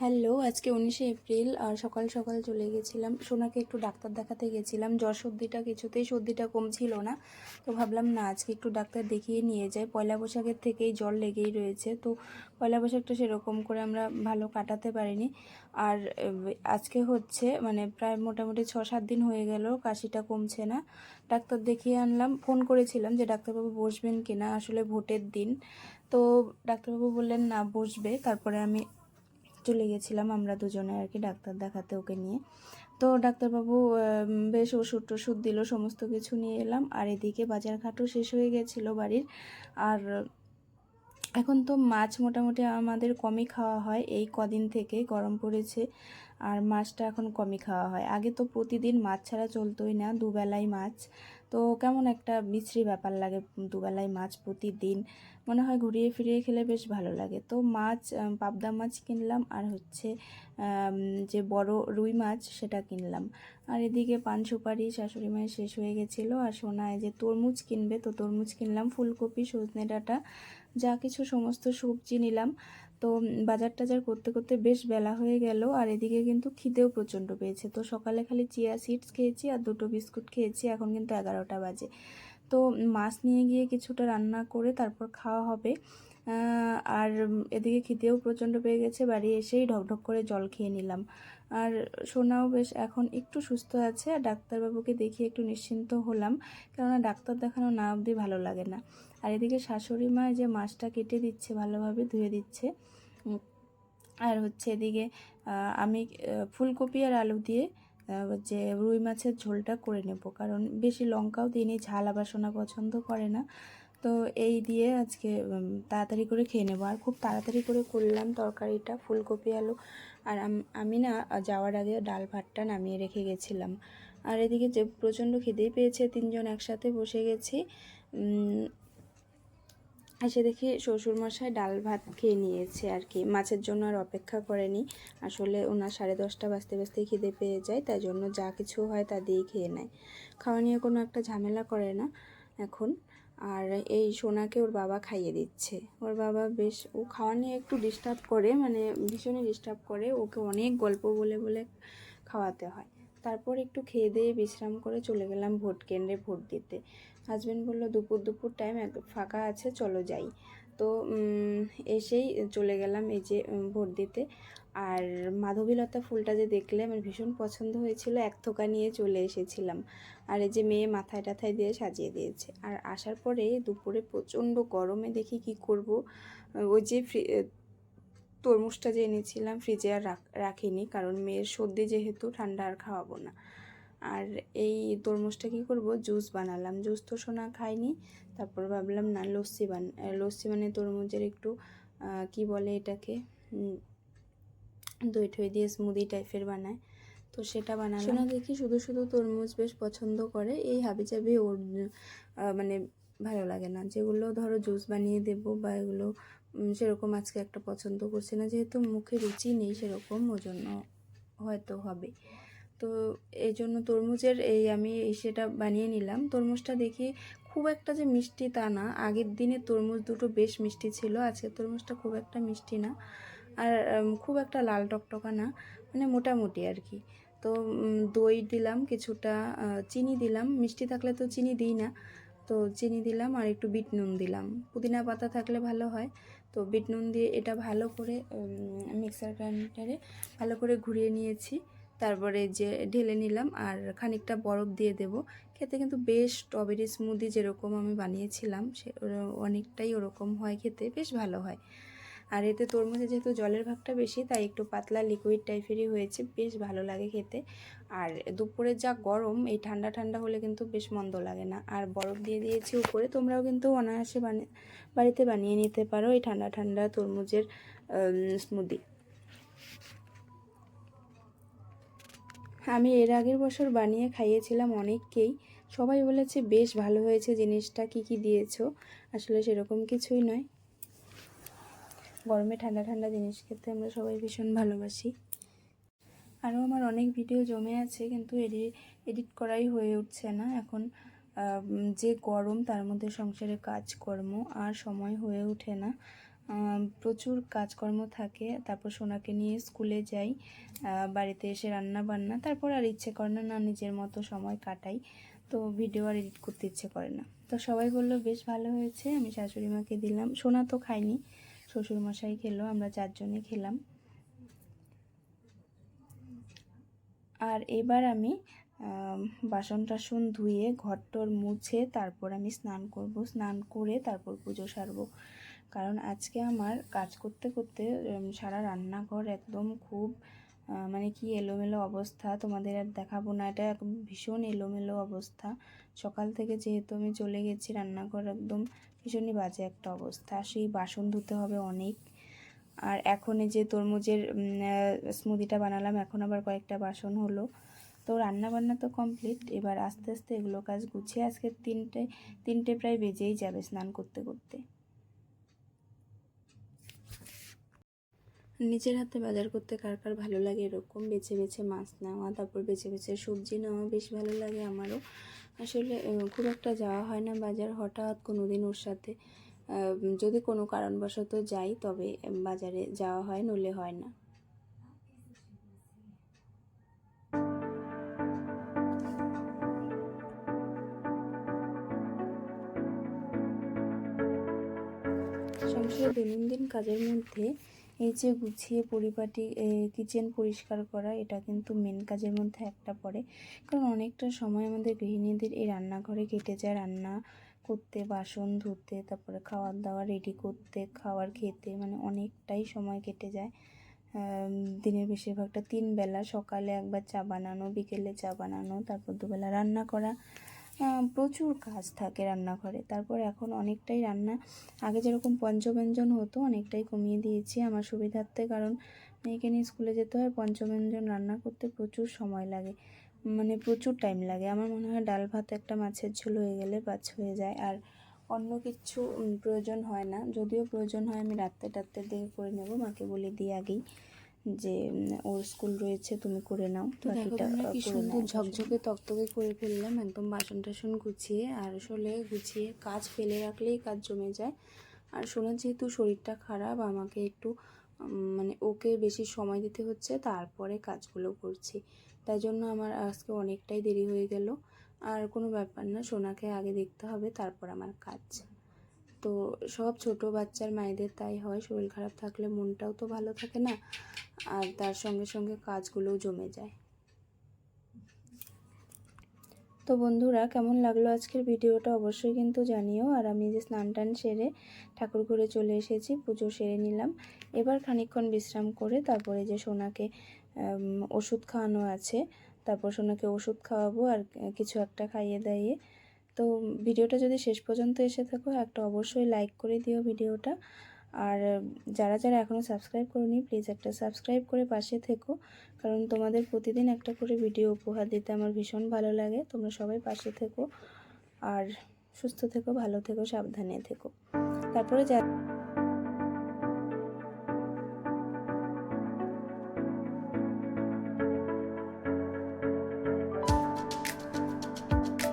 Hello, আজকে উনিশে April, আর সকাল সকাল চলে গেছিলাম। সোনাকে একটু ডাক্তার দেখাতে গেছিলাম। জ্বর সর্দিটা কিছুতেই সর্দিটা কমছিল না। তো ভাবলাম, না, আজকে একটু ডাক্তার দেখিয়ে নিয়ে যাই। পয়লা বৈশাখের থেকেই জ্বর লেগেই রয়েছে। তো পয়লা বৈশাখটা সেরকম করে আমরা ভালো কাটাতে পারিনি। আর আজকে হচ্ছে মানে প্রায় মোটামুটি ছ সাত দিন হয়ে গেল, কাশিটা কমছে না। ডাক্তার দেখিয়ে আনলাম, ফোন করেছিলাম যে, ডাক্তারবাবু বসবেন কিনা? আসলে ভোটের দিন। তো ডাক্তারবাবু বললেন, না, বসবে। তারপরে আমি চলে গেছিলাম আমরা দুজনে আর কি ডাক্তার দেখাতে ওকে নিয়ে। তো ডাক্তারবাবু বেশ ওষুধ টষুধ দিল, সমস্ত কিছু নিয়ে এলাম। আর এদিকে বাজার ঘাটও শেষ হয়ে গেছিল বাড়ির। আর এখন তো মাছ মোটামুটি আমাদের কমই খাওয়া হয়। এই কদিন থেকে গরম পড়েছে। আর মাছটা এখন কমই খাওয়া হয়। আগে তো প্রতিদিন মাছ ছাড়া চলতোই না, দুবেলাই মাছ। তো কেমন একটা বিশ্রী ব্যাপার লাগে দুবেলাই মাছ প্রতিদিন। মনে হয় ঘুরিয়ে ফিরিয়ে খেলে বেশ ভালো লাগে। তো মাছ পাবদা মাছ কিনলাম আর হচ্ছে যে বড় রুই মাছ সেটা কিনলাম। আর এদিকে পান সুপারি শাশুড়ি মায়ের শেষ হয়ে গেছিল আর সোনায় যে তরমুজ কিনবে, তো তরমুজ কিনলাম, ফুলকপি, সজনে ডাঁটা, যা কিছু সমস্ত সবজি নিলাম। তো বাজার টাজার করতে করতে বেশ বেলা হয়ে গেল আর এদিকে কিন্তু খিদেও প্রচণ্ড পেয়েছে। তো সকালে খালি চিয়া সিডস খেয়েছি আর দুটো বিস্কুট খেয়েছি, এখন কিন্তু এগারোটা বাজে। তো মাছ নিয়ে গিয়ে কিছুটা রান্না করে তারপর খাওয়া হবে। আর এদিকে খিদেও প্রচণ্ড পেয়ে গেছে, বাড়ি এসেই ঢকঢক করে জল খেয়ে নিলাম। আর সোনাও বেশ এখন একটু সুস্থ আছে, আর ডাক্তারবাবুকে দেখিয়ে একটু নিশ্চিন্ত হলাম, কেননা ডাক্তার দেখানো না অবধি ভালো লাগে না। আর এদিকে শাশুড়ি মা যে মাছটা কেটে দিচ্ছে, ভালোভাবে ধুয়ে দিচ্ছে। আর হচ্ছে এদিকে আমি ফুলকপি আর আলু দিয়ে যে রুই মাছের ঝোলটা করে নেব। কারণ বেশি লঙ্কাও দিইনি, ঝাল আবার সোনা পছন্দ করে না। তো এই দিয়ে আজকে তাড়াতাড়ি করে খেয়ে নেব। আর খুব তাড়াতাড়ি করে করলাম তরকারিটা, ফুলকপি, আলু। আর আমি না, যাওয়ার আগে ডাল ভাতটা নামিয়ে রেখে গেছিলাম। আর এদিকে যে প্রচণ্ড খিদেই পেয়েছে, তিনজন একসাথে বসে গেছি। এসে দেখি শ্বশুরমশাই ডাল ভাত খেয়ে নিয়েছে আর কি। মাছের জন্য আর অপেক্ষা করেনি। আসলে ওনার সাড়ে দশটা বাজতে বাজতেই খিদে পেয়ে যায়, তাই জন্য যা কিছু হয় তা দিয়েই খেয়ে নেয়। খাওয়া নিয়ে কোনো একটা ঝামেলা করে না এখন। আর এই সোনাকে ওর বাবা খাইয়ে দিচ্ছে। ওর বাবা বেশ, ও খাওয়া নিয়ে একটু ডিস্টার্ব করে মানে ভীষণই ডিস্টার্ব করে। ওকে অনেক গল্প বলে বলে খাওয়াতে হয়। তারপর একটু খেয়ে দিয়ে বিশ্রাম করে চলে গেলাম ভোট কেন্দ্রে ভোট দিতে। হাজব্যান্ড বলল, দুপুর দুপুর টাইম এক, ফাঁকা আছে, চলো যাই। তো এসেই চলে গেলাম এই যে ভোট দিতে। আর মাধবীলতা ফুলটা যে দেখলে, আমার ভীষণ পছন্দ হয়েছিল, এক থোকা নিয়ে চলে এসেছিলাম। আর এই যে মেয়ে মাথায় টাথায় দিয়ে সাজিয়ে দিয়েছে। আর আসার পরে দুপুরে প্রচণ্ড গরমে দেখি কি করব। ওই যে ফ্রি তরমুজটা যে এনেছিলাম, ফ্রিজে আর রাখ- রাখিনি, কারণ মেয়ের সর্দি যেহেতু, ঠান্ডা আর খাওয়াবো না। এই তরমুজটা কী করব? জুস বানালাম। জুস তো সোনা খাইনি। তারপর ভাবলাম, না, লস্যি বান, লস্যি মানে তরমুজের একটু কি বলে এটাকে? দই ঠই দিয়ে স্মুদি টাইপের বানায়। তো সেটা বানালাম। সোনা দেখি শুধু শুধু তরমুজ বেশ পছন্দ করে। এই হাবিজাবি ওর মানে ভালো লাগে না। যেগুলো ধরো জুস বানিয়ে দেব বা এগুলো সেরকম আজকে একটা পছন্দ করছে না। যেহেতু মুখে রুচি নেই সেরকম ওই জন্য হয়তো হবে। তো এই জন্য তরমুজের এই আমি সেটা বানিয়ে নিলাম। তরমুজটা দেখি খুব একটা যে মিষ্টি তা না। আগের দিনে তরমুজ দুটো বেশ মিষ্টি ছিল, আজকে তরমুজটা খুব একটা মিষ্টি না। আর খুব একটা লাল টকটকা না মানে মোটামুটি আর কি। তো দই দিলাম কিছুটা চিনি দিলাম। মিষ্টি থাকলে তো চিনি দিই না। তো চিনি দিলাম আর একটু বিট নুন দিলাম। পুদিনা পাতা থাকলে ভালো হয়। তো বিট নুন দিয়ে এটা ভালো করে মিক্সার গ্রাইন্ডারে ভালো করে ঘুরিয়ে নিয়েছি। তারপরে যে ঢেলে নিলাম আর খানিকটা বরফ দিয়ে দেব। খেতে কিন্তু বেশ স্ট্রবেরি স্মুদি যেরকম আমি বানিয়েছিলাম, সে অনেকটাই ওরকম হয় খেতে, বেশ ভালো হয়। আর এতে তরমুজে যেহেতু জলের ভাগটা বেশি, তাই একটু পাতলা লিকুইড টাইপেরই হয়েছে, বেশ ভালো লাগে খেতে। আর দুপুরে যা গরম, এই ঠান্ডা ঠান্ডা হলে কিন্তু বেশ মন্দ লাগে না। আর বরফ দিয়ে দিয়েছি উপরে, তোমরাও কিন্তু অনায়াসে বানিয়ে বাড়িতে বানিয়ে নিতে পারো এই ঠান্ডা ঠান্ডা তরমুজের স্মুদি আমি এর আগের বছর বানিয়ে খাইয়েছিলাম অনেককেই। সবাই বলেছে, বেশ ভালো হয়েছে জিনিসটা, কি কি দিয়েছ? আসলে সেরকম কিছুই নয়। গরমে ঠান্ডা ঠান্ডা জিনিস খেতে আমরা সবাই ভীষণ ভালোবাসি। আরও আমার অনেক ভিডিও জমে আছে, কিন্তু এডিট এডিট করাই হয়ে উঠছে না। এখন যে গরম তার মধ্যে সংসারে কাজকর্ম আর সময় হয়ে ওঠে না। প্রচুর কাজকর্ম থাকে। তারপর সোনাকে নিয়ে স্কুলে যাই। বাড়িতে এসে রান্না বান্না তারপর আর ইচ্ছে করে না না, নিজের মতো সময় কাটাই। তো ভিডিও আর এডিট করতে ইচ্ছে করে না। তো সবাই বলল, বেশ, ভালো হয়েছে। আমি শাশুড়ি মাকে দিলাম। সোনা তো খাইনি শ্বশুরমশাই খেলো, আমরা চারজনে খেলাম। আর এবার আমি বাসন টাসন ধুয়ে, ঘরটর মুছে, তারপর আমি স্নান করব। স্নান করে তারপর পুজো সারবো। কারণ আজকে আমার কাজ করতে করতে সারা রান্নাঘর একদম খুব মানে কি এলোমেলো অবস্থা। তোমাদের আর দেখাবো না, এটা একদম ভীষণ এলোমেলো অবস্থা। সকাল থেকে যেহেতু আমি চলে গেছি, রান্নাঘর একদম ভীষণই বাজে একটা অবস্থা। সেই বাসন ধুতে হবে অনেক। আর এখন যে তরমুজের স্মুদিটা বানালাম, এখন আবার কয়েকটা বাসন হলো। তো রান্না বান্না তো কমপ্লিট। এবার আস্তে আস্তে এগুলো কাজ গুছিয়ে আজকে তিনটে তিনটে প্রায় বেজেই যাবে স্নান করতে করতে। নিজের হাতে বাজার করতে কার কার ভালো লাগে এরকম বেছে বেছে মাছ নেওয়া, তারপর বেছে বেছে সবজি নেওয়া বেশ ভালো লাগে আমারও। আসলে খুব একটা যাওয়া হয় না বাজার হঠাৎ কোনো দিন ওর সাথে। যদি কোনো কারণবশত যাই তবে বাজারে যাওয়া হয়, নইলে হয় না। সংসারের দৈনন্দিন কাজের মধ্যে এই যে গুছিয়ে পরিপাটি কিচেন পরিষ্কার করা, এটা কিন্তু মেন কাজের মধ্যে একটা পড়ে। কারণ অনেকটা সময় আমাদের গৃহিণীদের এই রান্নাঘরে কেটে যায়। রান্না করতে, বাসন ধুতে, তারপরে খাওয়ার দাওয়া রেডি করতে, খাওয়ার খেতে মানে অনেকটাই সময় কেটে যায়। দিনের বেশিরভাগটা তিন বেলা সকালে একবার চা বানানো, বিকেলে চা বানানো, তারপর দুবেলা রান্না করা। প্রচুর কাজ থাকে রান্নাঘরে। তারপর এখন অনেকটাই রান্না। আগে যেরকম পঞ্চব্যঞ্জন হতো, অনেকটাই কমিয়ে দিয়েছি আমার সুবিধার্থে। কারণ মেয়েকে নিয়ে স্কুলে যেতে হয়, পঞ্চব্যঞ্জন রান্না করতে প্রচুর সময় লাগে। মানে প্রচুর টাইম লাগে। আমার মনে হয় ডাল ভাত একটা মাছের ঝোল হয়ে গেলে বাছ হয়ে যায়। আর অন্য কিছু প্রয়োজন হয় না। যদিও প্রয়োজন হয় আমি রাত্রে টাত্রের দিকে করে নেব। মাকে বলে দিই আগেই। যে ওর স্কুল রয়েছে তুমি করে নাও বাকিটা কি সুন্দর ঝকঝকে তকতকে করে ফেললাম একদম বাসন টাসন গুছিয়ে আর আসলে গুছিয়ে কাজ ফেলে রাখলেই কাজ জমে যায়। আর শোনার যেহেতু শরীরটা খারাপ আমাকে একটু মানে ওকে বেশি সময় দিতে হচ্ছে তারপরে কাজগুলো করছি। তাই জন্য আমার আজকে অনেকটাই দেরি হয়ে গেল। আর কোনো ব্যাপার না সোনাকে আগে দেখতে হবে তারপর আমার কাজ। তো সব ছোট বাচ্চার মায়েদের তাই হয়, শরীর খারাপ থাকলে মনটাও তো ভালো থাকে না, আর তার সঙ্গে সঙ্গে কাজগুলোও জমে যায়। তো বন্ধুরা, কেমন লাগল আজকের ভিডিওটা অবশ্যই কিন্তু জানিও, আর আমি যে স্নান টান সেরে ঠাকুর ঘরে চলে এসেছি, পুজো সেরে নিলাম। এবার খানিকক্ষণ বিশ্রাম করে তারপরে যে সোনাকে ওষুধ খাওয়ানো আছে, তারপর সোনাকে ওষুধ খাওয়াবো আর কিছু একটা খাইয়ে দাইয়ে তো ভিডিওটা যদি শেষ পর্যন্ত এসে থাকো, একটা অবশ্যই লাইক করে দিও ভিডিওটা। আর যারা যারা এখনও সাবস্ক্রাইব করনি প্লিজ একটা সাবস্ক্রাইব করে পাশে থেকো। কারণ তোমাদের প্রতিদিন একটা করে ভিডিও উপহার দিতে আমার ভীষণ ভালো লাগে। তোমরা সবাই পাশে থেকো। আর সুস্থ থেকো, ভালো থেকো, সাবধানে থেকো। তারপরে যা